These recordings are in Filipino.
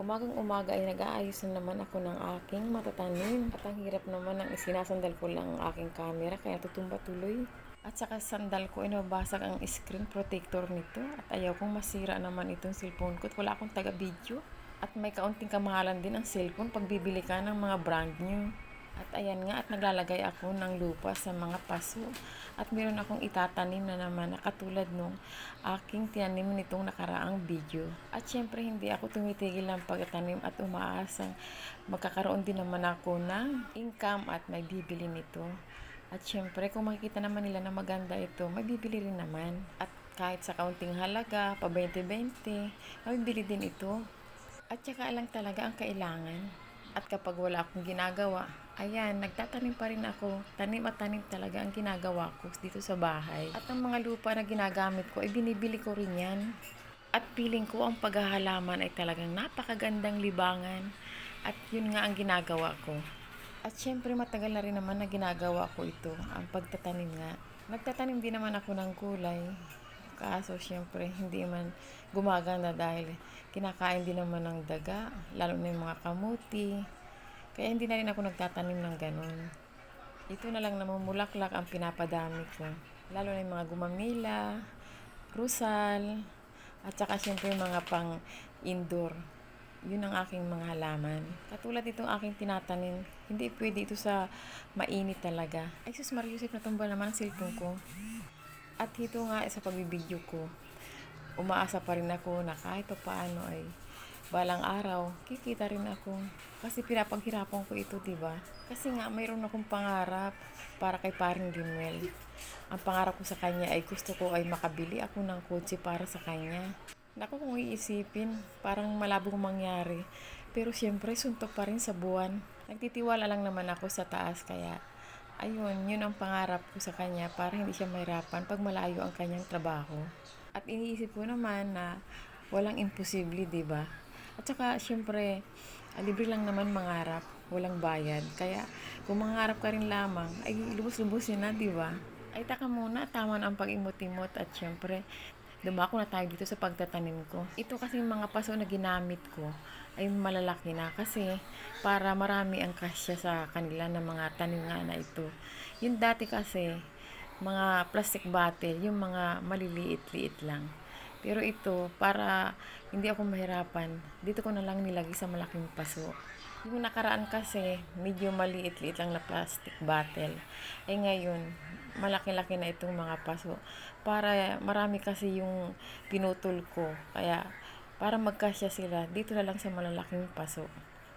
Umagang umaga ay nag-aayos na naman ako ng aking matatanim. At ang hirap naman ang isinasandal ko lang ang aking camera kaya tutumba tuloy. At saka sandal ko ay nabasag ang screen protector nito. At ayaw kong masira naman itong cellphone ko at wala akong taga-video. At may kaunting kamahalan din ang cellphone pag bibili ka ng mga brand new. At ayan nga, at naglalagay ako ng lupa sa mga paso. At meron akong itatanim na naman na katulad nung aking tinanim nitong nakaraang video. At syempre, hindi ako tumitigil ng pagtanim at umaasang magkakaroon din naman ako ng income at may bibili nito. At syempre, kung makikita naman nila na maganda ito, may bibili rin naman. At kahit sa kaunting halaga, pa 20-20, mabibili din ito. At saka lang talaga ang kailangan. At kapag wala akong ginagawa, ayan, nagtatanim pa rin ako. Tanim at tanim talaga ang ginagawa ko dito sa bahay. At ang mga lupa na ginagamit ko, ay binibili ko rin yan. At feeling ko ang paghahalaman ay talagang napakagandang libangan. At yun nga ang ginagawa ko. At syempre matagal na rin naman na ginagawa ko ito, ang pagtatanim nga. Nagtatanim din naman ako ng gulay. Kaso syempre hindi man gumaganda dahil kinakain din naman ng daga, lalo na yung mga kamuti. Kaya hindi na rin ako nagtatanim ng ganun. Ito na lang namumulaklak ang pinapadami ko. Lalo na yung mga gumamila, rusal, at saka syempre yung mga pang indoor. Yun ang aking mga halaman. Katulad itong aking tinatanim, hindi pwede ito sa mainit talaga. Ay sus Mariusip, natumba naman ang cellphone ko. At ito nga sa pagbibideo ko, umaasa pa rin ako na kahit pa paano ay balang araw, kikita rin ako. Kasi pinapaghirapan ko ito, di ba? Kasi nga, mayroon akong pangarap para kay paring Dinwell. Ang pangarap ko sa kanya ay gusto ko ay makabili ako ng kotse para sa kanya. Naku, kung iisipin, parang malabong mangyari. Pero siyempre, suntok pa rin sa buwan. Nagtitiwala lang naman ako sa taas, kaya ayun, yun ang pangarap ko sa kanya para hindi siya mahirapan pag malayo ang kanyang trabaho. At iniisip ko naman na walang imposible, di ba? At saka, syempre, ah, libre lang naman mangarap, walang bayad. Kaya, kung mangarap ka rin lamang, ay lubos-lubosin na, di ba? Ay, taka muna, tama na ang pag-imot-imot at syempre, dumako na tayo dito sa pagtatanim ko. Ito kasi mga paso na ginamit ko ay malalaki na kasi para marami ang kasya sa kanila ng mga tanim nga na ito. Yung dati kasi, mga plastic bottle, yung mga maliliit-liit lang. Pero ito, para hindi ako mahirapan, dito ko na lang nilagay sa malaking paso. Yung nakaraan kasi, medyo maliit-liit lang na plastic bottle. Eh ngayon, malaki-laki na itong mga paso. Para marami kasi yung pinutol ko. Kaya, para magkasya sila, dito na lang sa malalaking paso.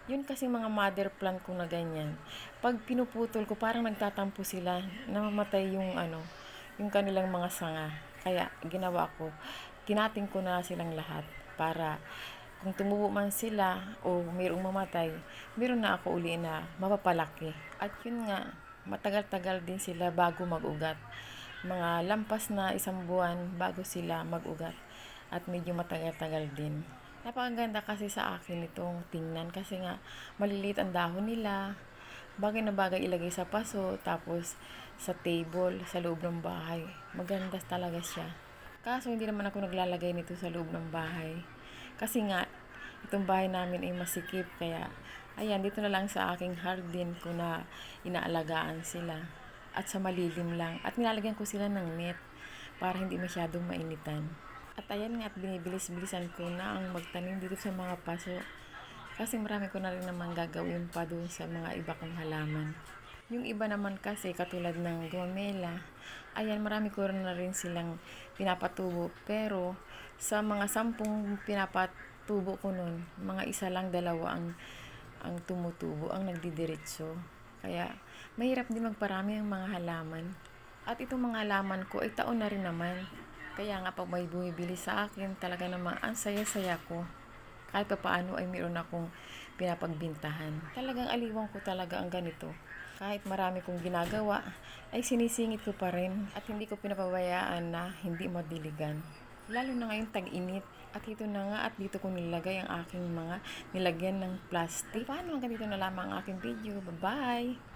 Yun kasi mga mother plant ko na ganyan. Pag pinuputol ko, parang nagtatampo sila, namamatay yung ano, yung kanilang mga sanga. Kaya ginawa ko, tinating ko na silang lahat para kung tumubo man sila o mayroong mamatay, meron na ako uli na mapapalaki. At yun nga, matagal-tagal din sila bago mag-ugat. Mga lampas na isang buwan bago sila mag-ugat. At medyo matagal-tagal din. Napakaganda kasi sa akin itong tingnan kasi nga maliliit ang dahon nila. Bagay na bagay ilagay sa paso tapos sa table sa loob ng bahay. Maganda talaga siya. Kaso hindi naman ako naglalagay nito sa loob ng bahay. Kasi nga itong bahay namin ay masikip kaya ayan dito na lang sa aking hardin ko na inaalagaan sila. At sa malilim lang. At nilalagyan ko sila ng net para hindi masyadong mainitan. At ayan nga at binibilis-bilisan ko na ang magtanim dito sa mga paso. Kasi marami ko na rin naman gagawin pa doon sa mga iba kong halaman. Yung iba naman kasi katulad ng gumamela, ayan marami ko na rin silang pinapatubo. Pero sa mga sampung pinapatubo ko nun, mga isa lang dalawa ang ang tumutubo, ang nagdidiretso. Kaya mahirap din magparami ang mga halaman. At itong mga halaman ko ay taon na rin naman. Kaya nga pag may bumibili sa akin, talaga namang ang saya-saya ko. Kahit pa paano ay meron akong pinapagbintahan. Talagang aliwang ko talaga ang ganito. Kahit marami kong ginagawa, ay sinisingit ko pa rin at hindi ko pinapabayaan na hindi madiligan. Lalo na ngayong tag-init. At ito na nga at dito ko nilagay ang aking mga nilagyan ng plastic. Paano hanggang dito na lamang ang aking video. Bye-bye!